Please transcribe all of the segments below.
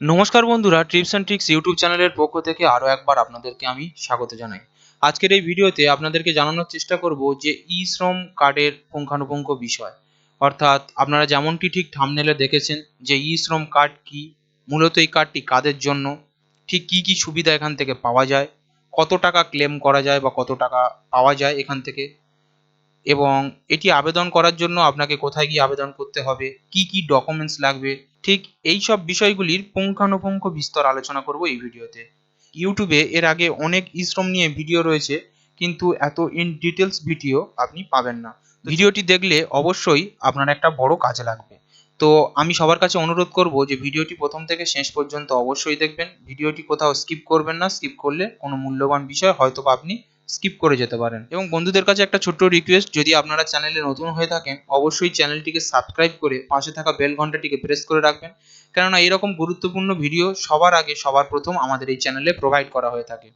নমস্কার বন্ধুরা TRIPS and tricks YouTube চ্যানেলের পক্ষ থেকে আরও একবার আপনাদেরকে আমি স্বাগত জানাই। আজকের এই ভিডিওতে আপনাদেরকে জানানোর চেষ্টা করব যে ই শ্রম কার্ডের পুঙ্খানুপুঙ্খ বিষয়। অর্থাৎ আপনারা যেমনটি ঠিক থামনেলে দেখেছেন যে ই শ্রম কার্ড কি, মূলত এই কার্ডটি কাদের জন্য, ঠিক কি কি সুবিধা এখান থেকে পাওয়া যায়, কত টাকা ক্লেম করা যায় বা কত টাকা পাওয়া যায় এখান থেকে এবং এটি আবেদন করার জন্য আপনাকে কোথায় গিয়ে আবেদন করতে হবে, কি কি ডকুমেন্টস লাগবে, ঠিক এই সব বিষয়গুলির পুঙ্খানুপুঙ্খ বিস্তর আলোচনা করব এই ভিডিওতে। ইউটিউবে এর আগে অনেক ইশ্রম নিয়ে ভিডিও রয়েছে, কিন্তু এত ইন ডিটেলস ভিডিও আপনি পাবেন না। ভিডিওটি দেখলে অবশ্যই আপনার একটা বড় কাজে লাগবে। তো আমি সবার কাছে অনুরোধ করব যে ভিডিওটি প্রথম থেকে শেষ পর্যন্ত অবশ্যই দেখবেন, ভিডিওটি কোথাও স্কিপ করবেন না স্কিপ করলে কোনো মূল্যবান বিষয় হয়তো আপনি স্কিপ করে যেতে পারেন। এবং বন্ধুদের কাছে একটা ছোট্ট রিকোয়েস্ট যদি আপনারা চ্যানেলে নতুন হয়ে থাকেন, অবশ্যই চ্যানেলটিকে সাবস্ক্রাইব করে পাশে থাকা বেল ঘন্টাটিকে প্রেস করে রাখবেন। কেননা এরকম গুরুত্বপূর্ণ ভিডিও সবার আগে, সবার প্রথম আমাদের এই চ্যানেলে প্রোভাইড করা হয়ে থাকে।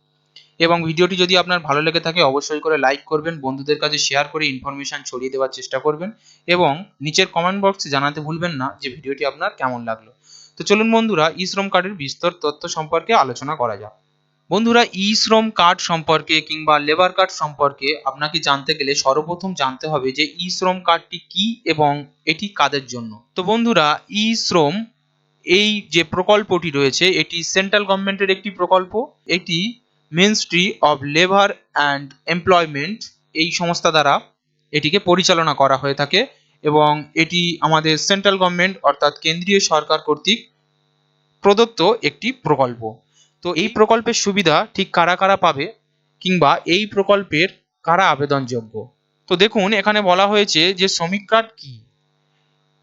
এবং ভিডিওটি যদি আপনার ভালো লেগে থাকে, অবশ্যই করে লাইক করবেন, বন্ধুদের কাছে শেয়ার করে ইনফরমেশন ছড়িয়ে দেওয়ার চেষ্টা করবেন, এবং নিচের কমেন্ট বক্সে জানাতে ভুলবেন না যে ভিডিওটি আপনার কেমন লাগল। তো চলুন বন্ধুরা ই শ্রম কার্ডের বিস্তর তথ্য সম্পর্কে আলোচনা করা যাক। বন্ধুরা, ই শ্রম কার্ড সম্পর্কে কিংবা লেবার কার্ড সম্পর্কে আপনাকে জানতে গেলে সর্বপ্রথম জানতে হবে যে ই শ্রম কার্ডটি কি এবং এটি কাদের জন্য। তো বন্ধুরা, ই শ্রম এই যে প্রকল্পটি রয়েছে, এটি সেন্ট্রাল গভর্নমেন্টের একটি প্রকল্প। এটি ministry of labour and employment এই সংস্থা দ্বারা এটিকে পরিচালনা করা হয়ে থাকে এবং এটি আমাদের সেন্ট্রাল গভর্নমেন্ট অর্থাৎ কেন্দ্রীয় সরকার কর্তৃক প্রদত্ত একটি প্রকল্প। তো এই প্রকল্পের সুবিধা ঠিক কারা কারা পাবে কিংবা এই প্রকল্পের কারা আবেদনযোগ্য? তো দেখুন, এখানে বলা হয়েছে যে শ্রমিক কার্ড কি?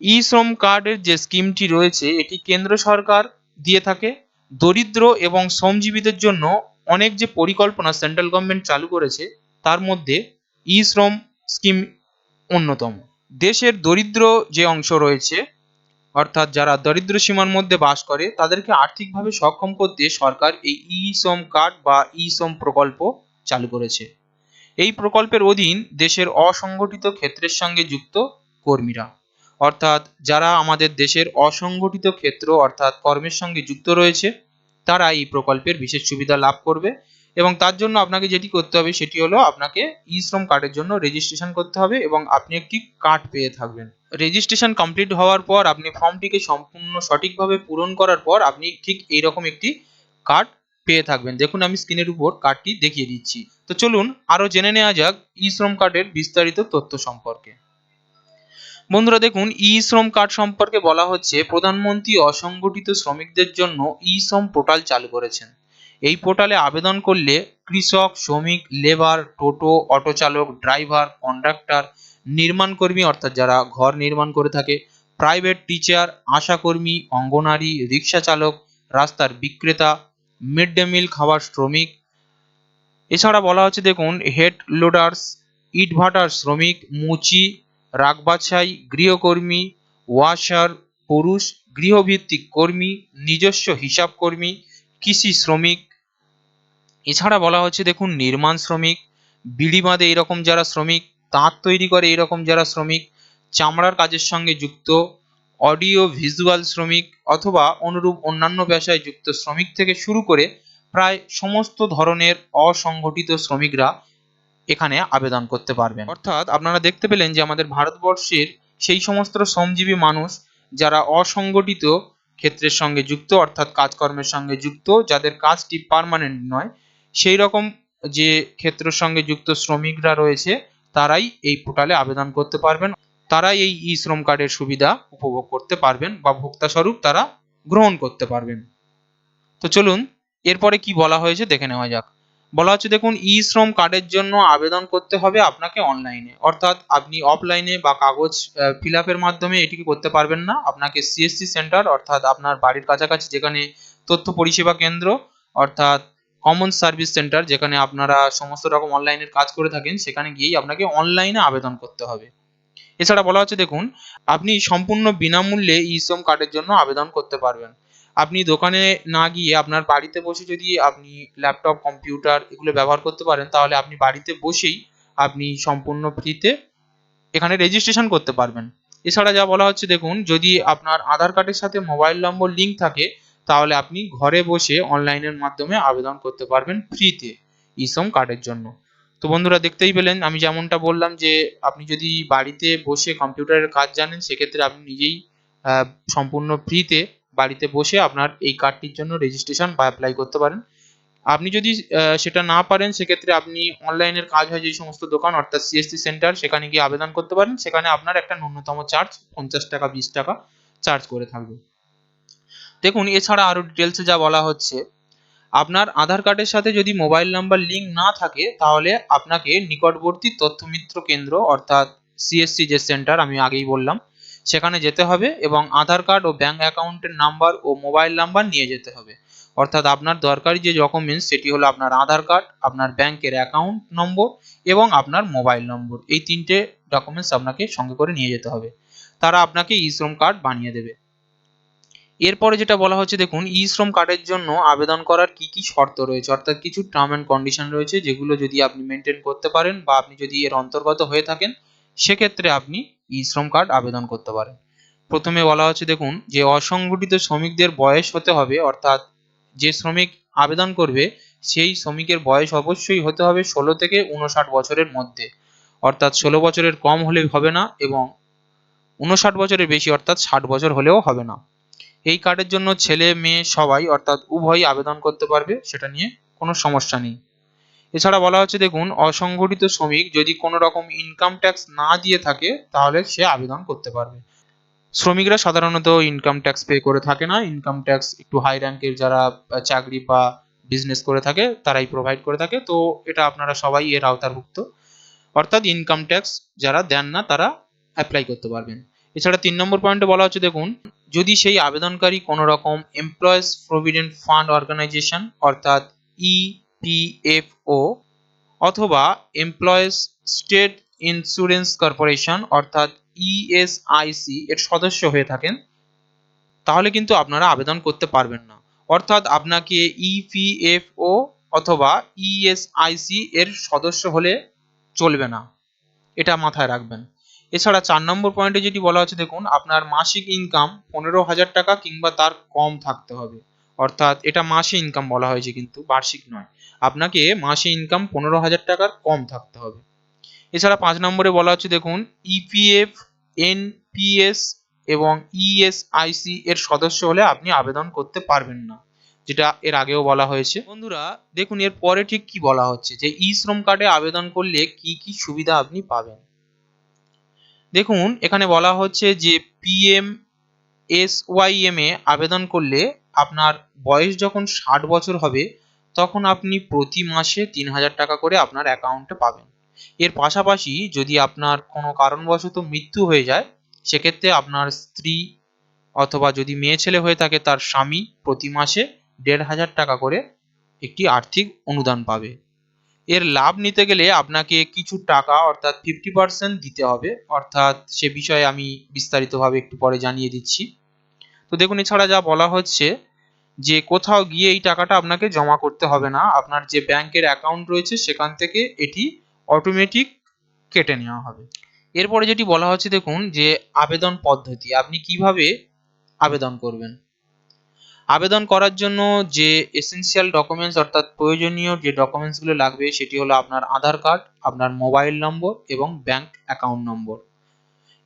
ই শ্রম কার্ডের যে স্কিমটি রয়েছে, এটি কেন্দ্র সরকার দিয়ে থাকে। দরিদ্র এবং শ্রমজীবীদের জন্য অনেক যে পরিকল্পনা সেন্ট্রাল গভর্নমেন্ট চালু করেছে, তার মধ্যে ই শ্রম স্কিম অন্যতম। দেশের দরিদ্র যে অংশ রয়েছে অর্থাৎ যারা দরিদ্র সীমার মধ্যে বাস করে, তাদেরকে আর্থিকভাবে সক্ষম করতে সরকার এই ই শ্রম কার্ড বা ই শ্রম প্রকল্প চালু করেছে। এই প্রকল্পের অধীন দেশের অসংগঠিত ক্ষেত্রের সঙ্গে যুক্ত কর্মীরা। অর্থাৎ যারা আমাদের দেশের অসংগঠিত ক্ষেত্র অর্থাৎ কর্মের সঙ্গে যুক্ত রয়েছে, তারা এই প্রকল্পের বিশেষ সুবিধা লাভ করবে এবং তার জন্য আপনাকে যেটি করতে হবে সেটি হলো আপনাকে ই শ্রম কার্ডের জন্য রেজিস্ট্রেশন করতে হবে এবং আপনি একটি কার্ড পেয়ে থাকবেন। রেজিস্ট্রেশন কমপ্লিট হওয়ার পর আপনি ফর্মটিকে সম্পূর্ণ সঠিকভাবে পূরণ করার পর আপনি ঠিক এইরকম একটি কার্ড পেয়ে থাকবেন। দেখুন, আমি স্ক্রিনের উপর কার্ডটি দেখিয়ে দিচ্ছি। তো চলুন, আরও জেনে নেওয়া যাক ই শ্রম কার্ডের বিস্তারিত তথ্য সম্পর্কে। বন্ধুরা, দেখুন ই শ্রম কার্ড সম্পর্কে বলা হচ্ছে, প্রধানমন্ত্রী অসংগঠিত শ্রমিকদের জন্য ই শ্রম পোর্টাল চালু করেছেন। এই পোর্টালে আবেদন করলে কৃষক, শ্রমিক, লেবার, টোটো অটো চালক ড্রাইভার, কন্ডাক্টর নির্মাণ কর্মী অর্থাৎ যারা ঘর নির্মাণ করে থাকে প্রাইভেট টিচার আশাকর্মী, অঙ্গনারী, রিক্সা চালক, রাস্তার বিক্রেতা মিড ডে মিল খাওয়ার শ্রমিক। এছাড়া বলা হচ্ছে, দেখুন হেড লোডার্স ইট ভাটার শ্রমিক, মুচি, রাগবাছাই, গৃহকর্মী ওয়াশার পুরুষ, গৃহভিত্তিক কর্মী, নিজস্ব হিসাব কর্মী, কৃষি শ্রমিক। এছাড়া বলা হচ্ছে, দেখুন, নির্মাণ শ্রমিক, বিড়ি বাঁধে এরকম যারা শ্রমিক তাঁত তৈরি করে এরকম যারা শ্রমিক, চামড়ার কাজের সঙ্গে যুক্ত অডিও ভিজুয়াল শ্রমিক অথবা অনুরূপ অন্যান্য পেশায় যুক্ত শ্রমিক থেকে শুরু করে প্রায় সমস্ত ধরনের অসংগঠিত শ্রমিকরা এখানে আবেদন করতে পারবেন। অর্থাৎ আপনারা দেখতে পেলেন যে আমাদের ভারতবর্ষের সেই সমস্ত শ্রমজীবী মানুষ যারা অসংগঠিত ক্ষেত্রের সঙ্গে যুক্ত, অর্থাৎ কাজকর্মের সঙ্গে যুক্ত, যাদের কাজটি পার্মানেন্ট নয়, সেই রকম যে ক্ষেত্রের সঙ্গে যুক্ত শ্রমিকরা রয়েছে তারাই এই পোর্টালে আবেদন করতে পারবেন। তারাই এই ই শ্রম কার্ডের সুবিধা উপভোগ করতে পারবেন বা ভোক্তা স্বরূপ তারা গ্রহণ করতে পারবেন। তো চলুন, এরপরে কি বলা হয়েছে দেখে নেওয়া যাক। বলা হচ্ছে, দেখুন ই শ্রম কার্ডের জন্য আবেদন করতে হবে আপনাকে অনলাইনে। অর্থাৎ আপনি অফলাইনে বা কাগজ ফিল মাধ্যমে এটিকে করতে পারবেন না। আপনাকে সিএসসি সেন্টার অর্থাৎ আপনার বাড়ির কাছাকাছি যেখানে তথ্য পরিষেবা কেন্দ্র, অর্থাৎ কমন সার্ভিস সেন্টার যেখানে আপনারা সমস্ত রকম অনলাইনের কাজ করে থাকেন, সেখানে গিয়েই আপনাকে অনলাইনে আবেদন করতে হবে। এছাড়া বলা হচ্ছে, দেখুন, আপনি সম্পূর্ণ বিনামূল্যে ই শ্রম কার্ডের জন্য আবেদন করতে পারবেন। আপনি দোকানে না গিয়ে আপনার বাড়িতে বসে যদি আপনি ল্যাপটপ কম্পিউটার এগুলো ব্যবহার করতে পারেন, তাহলে আপনি বাড়িতে বসেই আপনি সম্পূর্ণ ফ্রিতে এখানে রেজিস্ট্রেশন করতে পারবেন। এছাড়া যা বলা হচ্ছে, দেখুন, যদি আপনার আধার কার্ডের সাথে মোবাইল নম্বর লিঙ্ক থাকে তাহলে আপনি ঘরে বসে অনলাইনের মাধ্যমে আবেদন করতে পারবেন ফ্রিতে ই শ্রম কার্ডের জন্য। তো বন্ধুরা দেখতেই পেলেন, আমি যেমনটা বললাম যে আপনি যদি বাড়িতে বসে কম্পিউটারের কাজ জানেন, সেক্ষেত্রে আপনি নিজেই সম্পূর্ণ ফ্রিতে বাড়িতে বসে আপনার এই কার্ডটির জন্য রেজিস্ট্রেশন বা অ্যাপ্লাই করতে পারেন। আপনি যদি সেটা না পারেন, সেক্ষেত্রে আপনি অনলাইনের কাজ হয় যে সমস্ত দোকান, অর্থাৎ সিএসসি সেন্টার সেখানে গিয়ে আবেদন করতে পারেন। সেখানে আপনার একটা ন্যূনতম চার্জ পঞ্চাশ টাকা, বিশ টাকা চার্জ করে থাকবে। দেখুন, এছাড়া আরও ডিটেলসে যা বলা হচ্ছে, আপনার আধার কার্ডের সাথে যদি মোবাইল নাম্বার লিঙ্ক না থাকে, তাহলে আপনাকে নিকটবর্তী তথ্যমিত্র কেন্দ্র, অর্থাৎ সিএসসি যে সেন্টার আমি আগেই বললাম, সেখানে যেতে হবে এবং আধার কার্ড ও ব্যাংক অ্যাকাউন্টের নাম্বার ও মোবাইল নাম্বার নিয়ে যেতে হবে। অর্থাৎ আপনার দরকারি যে ডকুমেন্টস সেটি হলো আপনার আধার কার্ড আপনার ব্যাংকের অ্যাকাউন্ট নম্বর এবং আপনার মোবাইল নম্বর এই তিনটে ডকুমেন্টস আপনাকে সঙ্গে করে নিয়ে যেতে হবে। তারা আপনাকে ই শ্রম কার্ড বানিয়ে দেবে। এরপরে যেটা বলা হচ্ছে, দেখুন, ই শ্রম কার্ডের জন্য আবেদন করার কি কি শর্ত রয়েছে? অর্থাৎ কিছু টার্ম অ্যান্ড কন্ডিশন রয়েছে যেগুলো যদি আপনি মেনটেন করতে পারেন বা আপনি যদি এর অন্তর্গত হয়ে থাকেন, সেক্ষেত্রে আপনি ই শ্রম কার্ড আবেদন করতে পারেন। প্রথমে বলা হচ্ছে, দেখুন, যে অসংগঠিত শ্রমিকদের বয়স হতে হবে, অর্থাৎ যে শ্রমিক আবেদন করবে, সেই শ্রমিকের বয়স অবশ্যই হতে হবে ষোলো থেকে উনষাট বছরের মধ্যে। অর্থাৎ ষোলো বছরের কম হলে হবে না এবং উনষাট বছরের বেশি, অর্থাৎ ষাট বছর হলেও হবে না। এই কার্ডের জন্য ছেলে, মেয়ে সবাই, অর্থাৎ উভয়ই আবেদন করতে পারবে, সেটা নিয়ে কোনো সমস্যা নেই। এছাড়া বলা হচ্ছে, দেখুন, অসংগঠিত শ্রমিক যদি কোনো রকম ইনকাম ট্যাক্স না দিয়ে থাকে, তাহলে সে আবেদন করতে পারবে। শ্রমিকরা সাধারণত ইনকাম ট্যাক্স পে করে থাকে না। ইনকাম ট্যাক্স একটু হাই র্যাঙ্কের যারা চাকরি বা বিজনেস করে থাকে, তারাই প্রোভাইড করে থাকে। তো এটা আপনারা সবাই এর আওতাভুক্ত। অর্থাৎ ইনকাম ট্যাক্স যারা দেন না, তারা অ্যাপ্লাই করতে পারবেন। এছাড়া তিন নম্বর পয়েন্টে বলা হচ্ছে, দেখুন যদি সেই আবেদনকারী কোনো রকম এমপ্লয়েজ প্রভিডেন্ট ফান্ড অর্গানাইজেশন অর্থাৎ E ইপিএফও অথবা এমপ্লয়েজ স্টেট ইন্স্যুরেন্স কর্পোরেশন অর্থাৎ ইএসআইসি এর সদস্য হয়ে থাকেন, তাহলে কিন্তু আপনারা আবেদন করতে পারবেন না। অর্থাৎ আপনাকে ইপিএফও অথবা ইএসআইসি এর সদস্য হলে চলবে না। এটা মাথায় রাখবেন। এছাড়া চার নম্বর পয়েন্টে যেটি বলা হচ্ছে, দেখুন, আপনার মাসিক ইনকাম পনেরো হাজার টাকা কিংবা তার কম থাকতে হবে। অর্থাৎ এটা মাসে ইনকাম বলা হয়েছে কিন্তু, বার্ষিক নয়। আপনাকে মাসে ইনকাম পনেরো হাজার টাকার কম থাকতে হবে। এছাড়া পাঁচ নম্বরে বলা হচ্ছে, দেখুন ইপিএফ এনপিএস এবং ইএসআইসি এর সদস্য হলে আপনি আবেদন করতে পারবেন না, যেটা এর আগেও বলা হয়েছে। বন্ধুরা, দেখুন এর পরে ঠিক কি বলা হচ্ছে, যে ই শ্রম কার্ডে আবেদন করলে কি কি সুবিধা আপনি পাবেন। দেখুন, এখানে বলা হচ্ছে যে পিএম এসওয়াইএম এ আবেদন করলে আপনার বয়স যখন ষাট বছর হবে, তখন আপনি প্রতি মাসে তিন হাজার টাকা করে আপনার অ্যাকাউন্টে পাবেন। এর পাশাপাশি যদি আপনার কোনো কারণবশত মৃত্যু হয়ে যায়, সেক্ষেত্রে আপনার স্ত্রী অথবা যদি মেয়ে ছেলে হয়ে থাকে, তার স্বামী প্রতি মাসে দেড় হাজার টাকা করে একটি আর্থিক অনুদান পাবে। এর লাভ নিতে গেলে আপনাকে কিছু টাকা, অর্থাৎ ফিফটি পার্সেন্ট দিতে হবে। অর্থাৎ সে বিষয়ে আমি বিস্তারিতভাবে একটু পরে জানিয়ে দিচ্ছি। তো দেখুন, এছাড়া যা বলা হচ্ছে যে কোথাও গিয়ে এই টাকাটা আপনাকে জমা করতে হবে না। আপনার যে ব্যাংকের অ্যাকাউন্ট রয়েছে, সেখান থেকে এটি অটোমেটিক কেটে নেওয়া হবে। এরপরে যেটি বলা হচ্ছে, দেখুন, যে আবেদন পদ্ধতি। আপনি কীভাবে আবেদন করবেন? আবেদন করার জন্য যে এসেনশিয়াল ডকুমেন্টস অর্থাৎ প্রয়োজনীয় যে ডকুমেন্টসগুলো লাগবে সেটি হলো আপনার আধার কার্ড, আপনার মোবাইল নম্বর এবং ব্যাংক অ্যাকাউন্ট নম্বর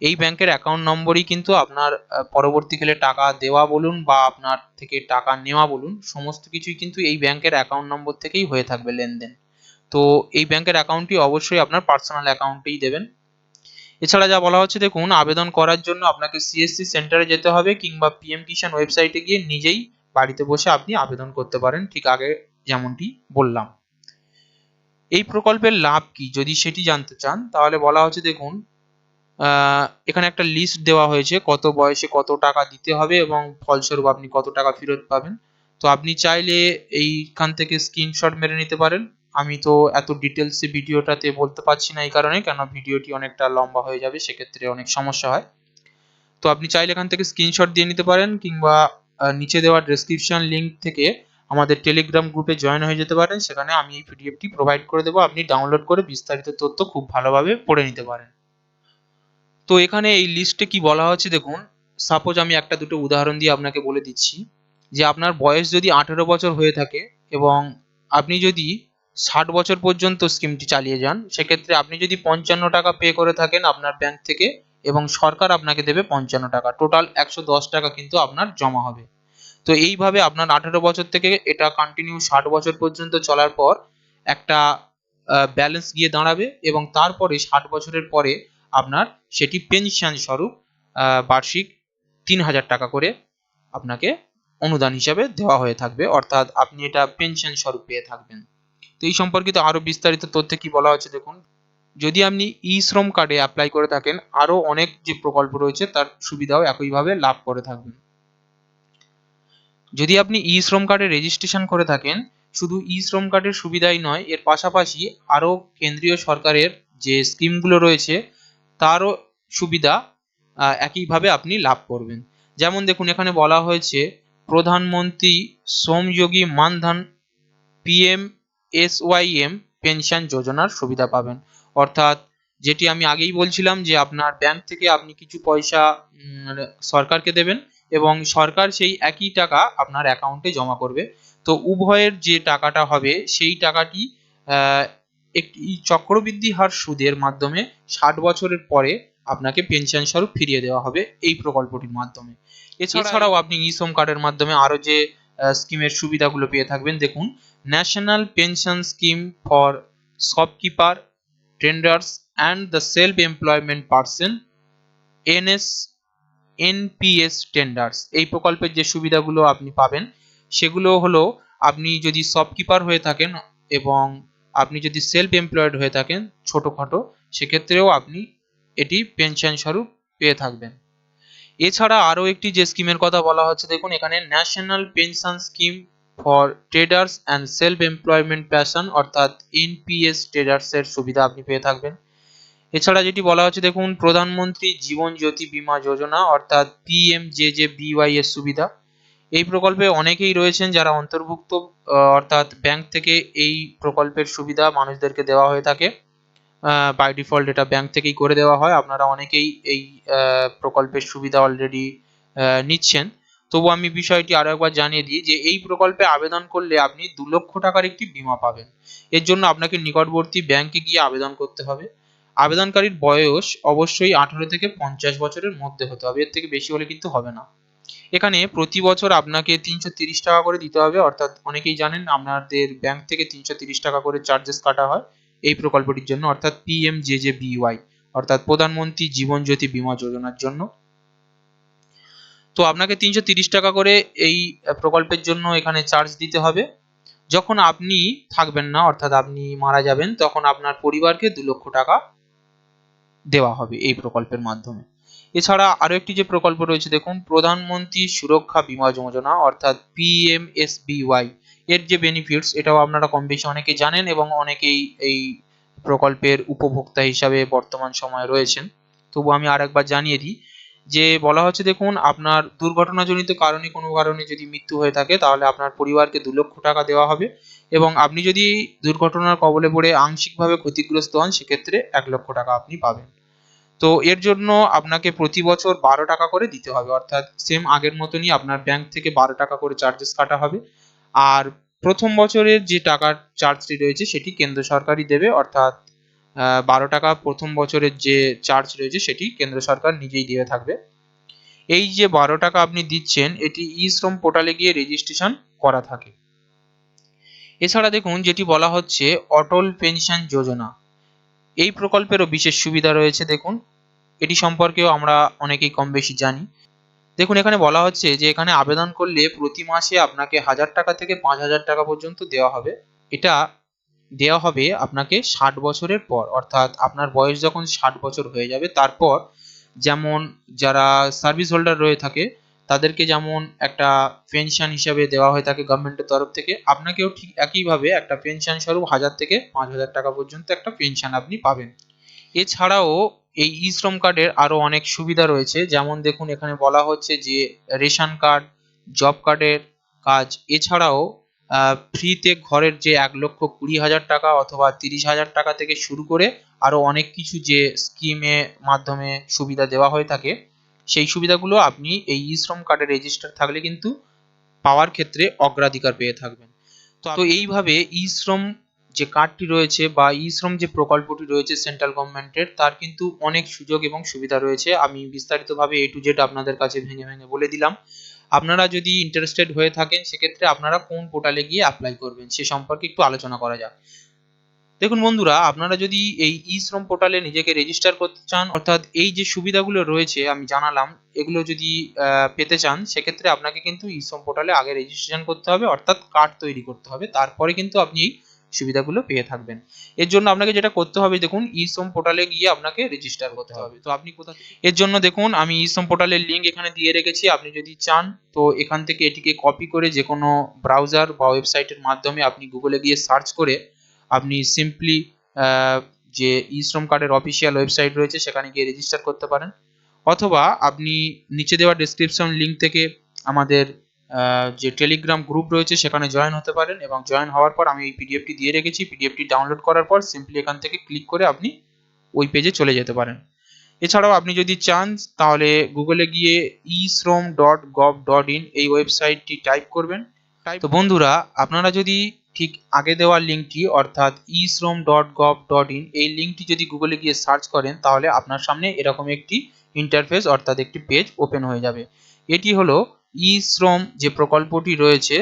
এই ব্যাংকের অ্যাকাউন্ট নম্বরই কিন্তু আপনার পরবর্তীকালে টাকা দেওয়া বলুন বা আপনার থেকে টাকা নেওয়া বলুন, সমস্ত কিছুই কিন্তু এই ব্যাংকের অ্যাকাউন্ট নম্বর থেকেই হয়ে থাকবে লেনদেন। তো এই ব্যাংকের অ্যাকাউন্টটি অবশ্যই আপনার পার্সোনাল অ্যাকাউন্টেই দেবেন। এছাড়া যা বলা হচ্ছে, দেখুন, আবেদন করার জন্য আপনাকে সিএসসি সেন্টারে যেতে হবে কিংবা পিএম কিষাণ ওয়েবসাইটে গিয়ে নিজেই বাড়িতে বসে আপনি আবেদন করতে পারেন, ঠিক আগে যেমনটি বললাম। এই প্রকল্পের লাভ কি? যদি সেটি জানতে চান, তাহলে বলা হচ্ছে, দেখুন এখানে একটা লিস্ট দেওয়া হয়েছে, কত বয়সে কত টাকা দিতে হবে এবং ফলস্বরূপ আপনি কত টাকা ফেরত পাবেন। তো আপনি চাইলে এইখান থেকে স্ক্রিনশট মেরে নিতে পারেন। আমি তো এত ডিটেলসে ভিডিওটাতে বলতে পারছি না এই কারণে কেন ভিডিওটি অনেকটা লম্বা হয়ে যাবে, সেক্ষেত্রে অনেক সমস্যা হয়। তো আপনি চাইলে এখান থেকে স্ক্রিনশট দিয়ে নিতে পারেন, কিংবা নিচে দেওয়া ডেসক্রিপশন লিঙ্ক থেকে আমাদের টেলিগ্রাম গ্রুপে জয়েন হয়ে যেতে পারেন, সেখানে আমি এই পিডিএফটি প্রোভাইড করে দেবো। আপনি ডাউনলোড করে বিস্তারিত তথ্য খুব ভালোভাবে পড়ে নিতে পারেন। তো এখানে এই লিস্টে কি বলা হচ্ছে দেখুন সাপোজ আমি একটা দুটো উদাহরণ দিয়ে আপনাকে বলে দিচ্ছি, যে আপনার বয়স যদি আঠেরো বছর হয়ে থাকে এবং আপনি যদি ষাট বছর পর্যন্ত স্কিমটি চালিয়ে যান। সেক্ষেত্রে আপনি যদি পঞ্চান্ন টাকা পে করে থাকেন আপনার ব্যাংক থেকে এবং সরকার আপনাকে দেবে পঞ্চান্ন টাকা। টোটাল একশো দশ টাকা কিন্তু আপনার জমা হবে। তো এইভাবে আপনার আঠেরো বছর থেকে এটা কন্টিনিউ ষাট বছর পর্যন্ত চলার পর একটা ব্যালেন্স গিয়ে দাঁড়াবে এবং তারপরে ষাট বছরের পরে আপনার সেটি পেনশন স্বরূপ বার্ষিক তিন হাজার টাকা করে আপনাকে অনুদান হিসাবে দেওয়া হয়ে থাকবে। অর্থাৎ আপনি এটা পেনশন স্বরূপ পেয়ে থাকবেন। তো এই সম্পর্কিত আরও বিস্তারিত তথ্যে কি বলা হচ্ছে দেখুন। যদি আপনি ই শ্রম কার্ডে অ্যাপ্লাই করে থাকেন, আরও অনেক যে প্রকল্প রয়েছে, তার সুবিধাও একইভাবে লাভ করে থাকবেন যদি আপনি ই শ্রম কার্ডে রেজিস্ট্রেশন করে থাকেন, শুধু ই শ্রম কার্ডের সুবিধাই নয়, এর পাশাপাশি আরও কেন্দ্রীয় সরকারের যে স্কিমগুলো রয়েছে, তারও সুবিধা একইভাবে আপনি লাভ করবেন। যেমন দেখুন, এখানে বলা হয়েছে, Pradhan Mantri Shram Yogi Maandhan PM SYM pension যোজনার সুবিধা পাবেন। অর্থাৎ যেটি আমি আগেই বলছিলাম যে আপনার ব্যাংক থেকে আপনি কিছু পয়সা সরকারকে দেবেন এবং সরকার সেই একই টাকা আপনার অ্যাকাউন্টে জমা করবে। তো উভয়ের যে টাকাটা হবে সেই টাকাটি আহ, একটি চক্রবৃদ্ধি হার সুদের মাধ্যমে ষাট বছরের পরে আপনাকে পেনশন স্বরূপ ফিরিয়ে দেওয়া হবে এই প্রকল্পটির মাধ্যমে। এছাড়াও আপনি ই শ্রম কার্ডের মাধ্যমে আরও যে স্কিমের সুবিধাগুলো পেয়ে থাকবেন দেখুন national pension scheme for shopkeeper traders and the self employment person NS NPS traders এই প্রকল্পের যে সুবিধাগুলো আপনি পাবেন, সেগুলো হলো আপনি যদি শপকিপার হয়ে থাকেন এবং আপনি যদি সেলফ এমপ্লয়েড হয়ে থাকেন ছোটোখাটো, সেক্ষেত্রেও আপনি এটি পেনশন স্বরূপ পেয়ে থাকবেন। এছাড়া আরও একটি যে স্কিমের কথা বলা হচ্ছে, দেখুন, এখানে national pension scheme for traders and self employment person অর্থাৎ এনপিএস ট্রেডার্স এর সুবিধা আপনি পেয়ে থাকবেন। এছাড়া যেটি বলা হচ্ছে, দেখুন, প্রধানমন্ত্রী জীবন জ্যোতি বীমা যোজনা, অর্থাৎ পিএম জে জে বিওয়াই এর সুবিধা। এই প্রকল্পে অনেকেই রয়েছেন যারা অন্তর্ভুক্ত অর্থাৎ ব্যাংক থেকে এই প্রকল্পের সুবিধা মানুষদেরকে দেওয়া হয়ে থাকে। বাই ডিফল্ট এটা ব্যাংক থেকেই করে দেওয়া হয়। আপনারা অনেকেই এই প্রকল্পের সুবিধা অলরেডি নিচ্ছেন। তবু আমি বিষয়টি আরও একবার জানিয়ে দিই যে এই প্রকল্পে আবেদন করলে আপনি দু লক্ষ টাকার একটি বীমা পাবেন। এর জন্য আপনাকে নিকটবর্তী ব্যাংকে গিয়ে আবেদন করতে হবে। আবেদনকারীর বয়স অবশ্যই আঠারো থেকে পঞ্চাশ বছরের মধ্যে হতে হবে। এর থেকে বেশি হলে কিন্তু হবে না। এখানে প্রতি বছর আপনাকে তিনশো তিরিশ টাকা করে দিতে হবে। অর্থাৎ অনেকেই জানেন আপনাদের ব্যাংক থেকে তিনশো তিরিশ টাকা করে চার্জেস কাটা হয় এই প্রকল্পটির জন্য। অর্থাৎ পিএম জে জে বিওয়াই অর্থাৎ প্রধানমন্ত্রী জীবন জ্যোতি বীমা যোজনার জন্য। তো আপনাকে তিনশো টাকা করে এই প্রকল্পের জন্য এখানে চার্জ দিতে হবে। যখন আপনি থাকবেন না, অর্থাৎ আপনি মারা যাবেন, তখন আপনার পরিবারকে দু লক্ষ টাকা দেওয়া হবে এই প্রকল্পের মাধ্যমে। এছাড়া আরও একটি যে প্রকল্প রয়েছে, দেখুন, প্রধানমন্ত্রী সুরক্ষা বীমা যোজনা, অর্থাৎ পিএমএসবিওয়াই এর যে বেনিফিটস এটাও আপনারা কম বেশি অনেকে জানেন এবং অনেকেই এই প্রকল্পের উপভোক্তা হিসাবে বর্তমান সময়ে রয়েছেন। তবু আমি আরেকবার জানিয়ে দিই যে বলা হচ্ছে দেখুন, আপনার দুর্ঘটনাজনিত কারণে, কোনো কারণে যদি মৃত্যু হয়ে থাকে, তাহলে আপনার পরিবারকে দু লক্ষ টাকা দেওয়া হবে এবং আপনি যদি দুর্ঘটনার কবলে পড়ে আংশিকভাবে ক্ষতিগ্রস্ত হন, সেক্ষেত্রে এক লক্ষ টাকা আপনি পাবেন। তো এর জন্য আপনাকে প্রতি বছর বারো টাকা করে দিতে হবে, অর্থাৎ সেম আগের মতনই আপনার ব্যাংক থেকে বারো টাকা করে চার্জেস কাটা হবে। আর প্রথম বছরের যে টাকার চার্জটি রয়েছে, সেটি কেন্দ্র সরকারই দেবে, অর্থাৎ বারো টাকা প্রথম বছরের যে চার্জ রয়েছে সেটি কেন্দ্র সরকার নিজেই দিয়ে থাকবে। এই যে বারো টাকা আপনি দিচ্ছেন, এটি ই শ্রম পোর্টালে গিয়ে রেজিস্ট্রেশন করা থাকে। এছাড়া দেখুন, যেটি বলা হচ্ছে অটল পেনশন যোজনা। এই প্রকল্পেরও বিশেষ সুবিধা রয়েছে, দেখুন। এটি সম্পর্কেও আমরা অনেকেই কম বেশি জানি। দেখুন, এখানে বলা হচ্ছে যে এখানে আবেদন করলে প্রতি মাসে আপনাকে হাজার টাকা থেকে পাঁচ হাজার টাকা পর্যন্ত দেওয়া হবে। এটা দেওয়া হবে আপনাকে ষাট বছরের পর। অর্থাৎ আপনার বয়স যখন ষাট বছর হয়ে যাবে, তারপর যেমন যারা সার্ভিস হোল্ডার রয়ে থাকে, তাদেরকে যেমন একটা পেনশন হিসাবে দেওয়া হয়ে থাকে গভর্নমেন্টের তরফ থেকে, আপনাকেও ঠিক একইভাবে একটা পেনশন স্বরূপ হাজার থেকে পাঁচ হাজার টাকা পর্যন্ত একটা পেনশন আপনি পাবেন। এছাড়াও এই ই শ্রম কার্ডের আরও অনেক সুবিধা রয়েছে। যেমন দেখুন, এখানে বলা হচ্ছে যে রেশন কার্ড জব কার্ডের কাজ। এছাড়াও ফ্রিতে ঘরের যে এক লক্ষ কুড়ি হাজার টাকা অথবা তিরিশ হাজার টাকা থেকে শুরু করে আরও অনেক কিছু যে স্কিমে মাধ্যমে সুবিধা দেওয়া হয়ে থাকে, সেই সুবিধাগুলো আপনি এই ই শ্রম কার্ডে রেজিস্টার থাকলে কিন্তু পাওয়ার ক্ষেত্রে অগ্রাধিকার পেয়ে থাকবেন। তো তো এইভাবে ই শ্রম যে কার্ডটি রয়েছে বা ই শ্রম যে প্রকল্পটি রয়েছে সেন্ট্রাল গভর্নমেন্টের তার কিন্তু অনেক সুযোগ এবং সুবিধা রয়েছে। আমি বিস্তারিতভাবে এ টু জেড আপনাদের কাছে ভেঙে ভেঙে বলে দিলাম। আপনারা যদি ইন্টারেস্টেড হয়ে থাকেন, সেক্ষেত্রে আপনারা কোন পোর্টালে গিয়ে অ্যাপ্লাই করবেন, সে সম্পর্কে একটু আলোচনা করা যাক। দেখুন বন্ধুরা, আপনারা যদি এই ই শ্রম পোর্টালে নিজেকে রেজিস্টার করতে চান, অর্থাৎ এই যে সুবিধাগুলো রয়েছে, আমি জানালাম, এগুলো যদি পেতে চান, সেক্ষেত্রে আপনাকে কিন্তু ই শ্রম পোর্টালে আগে রেজিস্ট্রেশন করতে হবে, অর্থাৎ কার্ড তৈরি করতে হবে। তারপরে কিন্তু আপনি সুবিধাগুলো পেয়ে থাকবেন। এর জন্য আপনাকে যেটা করতে হবে, দেখুন ই শ্রম পোর্টালে গিয়ে আপনাকে রেজিস্টার করতে হবে। তো আপনি কোথা এর জন্য দেখুন, আমি ই শ্রম পোর্টালের লিঙ্ক এখানে দিয়ে রেখেছি। আপনি যদি চান, তো এখান থেকে এটিকে কপি করে যে কোনো ব্রাউজার বা ওয়েবসাইটের মাধ্যমে আপনি গুগলে গিয়ে সার্চ করে আপনি সিম্পলি যে ই শ্রম কার্ডের অফিসিয়াল ওয়েবসাইট রয়েছে, সেখানে গিয়ে রেজিস্টার করতে পারেন। অথবা আপনি নিচে দেওয়া ডেসক্রিপশন লিঙ্ক থেকে আমাদের যে টেলিগ্রাম গ্রুপ রয়েছে সেখানে জয়েন হতে পারেন এবং জয়েন হওয়ার পর আমি এই পিডিএফটি দিয়ে রেখেছি। পিডিএফটি ডাউনলোড করার পর সিম্পলি এখান থেকে ক্লিক করে আপনি ওই পেজে চলে যেতে পারেন। এছাড়াও আপনি যদি চান তাহলে গুগলে গিয়ে ই শ্রম ডট গভ ডট ইন এই ওয়েবসাইটটি টাইপ করবেন। তো বন্ধুরা আপনারা যদি ঠিক আগে দেওয়া লিঙ্কটি অর্থাৎ ই শ্রম ডট গভ ডট ইন এই লিঙ্কটি যদি গুগলে গিয়ে সার্চ করেন তাহলে আপনার সামনে এরকম একটি ইন্টারফেস অর্থাৎ একটি পেজ ওপেন হয়ে যাবে। এটি হলো ই শ্রম যে প্রকল্পটি রয়েছে,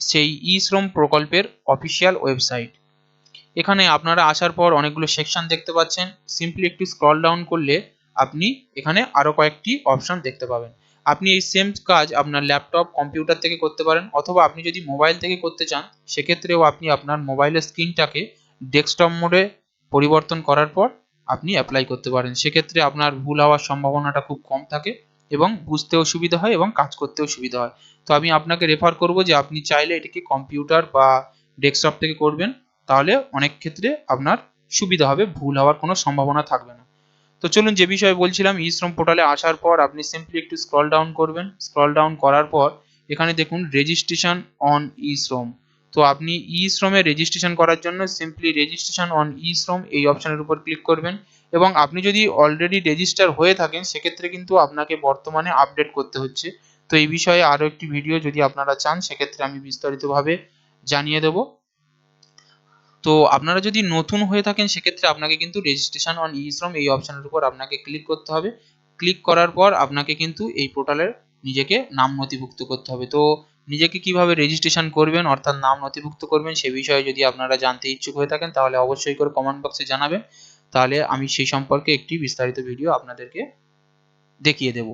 সেই ই শ্রম প্রকল্পের অফিসিয়াল ওয়েবসাইট। এখানে আপনারা আসার পর অনেকগুলো সেকশন দেখতে পাচ্ছেন। সিম্পলি একটু স্ক্রল ডাউন করলে আপনি এখানে আরও কয়েকটি অপশন দেখতে পাবেন। আপনি এই সেম কাজ আপনার ল্যাপটপ, কম্পিউটার থেকে করতে পারেন অথবা আপনি যদি মোবাইল থেকে করতে চান, সেক্ষেত্রেও আপনি আপনার মোবাইলের স্ক্রিনটাকে ডেস্কটপ মোডে পরিবর্তন করার পর আপনি অ্যাপ্লাই করতে পারেন। সেক্ষেত্রে আপনার ভুল হওয়ার সম্ভাবনাটা খুব কম থাকে। এবং বুঝতেও সুবিধা হয় এবং কাজ করতেও সুবিধা হয়। তো আমি আপনাকে রেফার করব যে আপনি চাইলে এটিকে কম্পিউটার বা ডেস্কটপ থেকে করবেন, তাহলে অনেক ক্ষেত্রে আপনার সুবিধা হবে, ভুল হওয়ার কোনো সম্ভাবনা থাকবে না। তো চলুন যে বিষয়ে বলছিলাম ই শ্রম পোর্টালে আসার পর আপনি সিম্পলি একটু স্ক্রল ডাউন করবেন। স্ক্রল ডাউন করার পর এখানে দেখুন রেজিস্ট্রেশন অন ই শ্রম তো আপনি ই শ্রমে রেজিস্ট্রেশন করার জন্য সিম্পলি রেজিস্ট্রেশন অন ই শ্রম এই অপশনের উপর ক্লিক করবেন। এবং আপনি যদি অলরেডি রেজিস্টার হয়ে থাকেন, সেক্ষেত্রে কিন্তু আপনাকে বর্তমানে আপডেট করতে হচ্ছে। তো এই বিষয়ে আরও একটি ভিডিও যদি আপনারা চান, সেক্ষেত্রে আমি বিস্তারিতভাবে জানিয়ে দেবো। তো আপনারা যদি নতুন হয়ে থাকেন, সেক্ষেত্রে আপনাকে কিন্তু রেজিস্ট্রেশন অন ই শ্রম এই অপশনের উপর আপনাকে ক্লিক করতে হবে। ক্লিক করার পর আপনাকে কিন্তু এই পোর্টালের নিজেকে নাম নথিভুক্ত করতে হবে। তো নিজেকে কীভাবে রেজিস্ট্রেশন করবেন, অর্থাৎ নাম নথিভুক্ত করবেন, সে বিষয়ে যদি আপনারা জানতে ইচ্ছুক হয়ে থাকেন, তাহলে অবশ্যই করে কমেন্ট বক্সে জানাবেন। তাহলে আমি সেই সম্পর্কে একটি বিস্তারিত ভিডিও আপনাদেরকে দেখিয়ে দেব।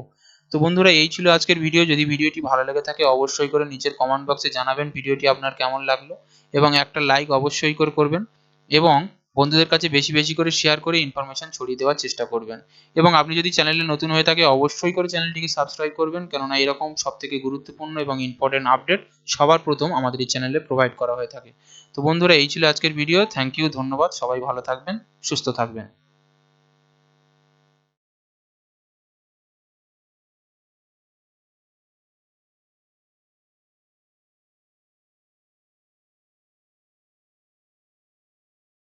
তো বন্ধুরা, এই ছিল আজকের ভিডিও যদি ভিডিওটি ভালো লেগে থাকে, অবশ্যই করে নিচের কমেন্ট বক্সে জানাবেন ভিডিওটি আপনার কেমন লাগল এবং একটা লাইক অবশ্যই করে করবেন এবং বন্ধুদের কাছে বেশি বেশি করে শেয়ার করে ইনফরমেশন ছড়িয়ে দেওয়ার চেষ্টা করবেন। এবং আপনি যদি চ্যানেলে নতুন হয়ে থাকে, অবশ্যই করে চ্যানেলটিকে সাবস্ক্রাইব করবেন। কেননা এরকম সবথেকে গুরুত্বপূর্ণ এবং ইম্পর্টেন্ট আপডেট সবার প্রথম আমাদের এই চ্যানেলে প্রোভাইড করা হয়ে থাকে। তো বন্ধুরা, এই ছিল আজকের ভিডিও থ্যাংক ইউ ধন্যবাদ। সবাই ভালো থাকবেন, সুস্থ থাকবেন।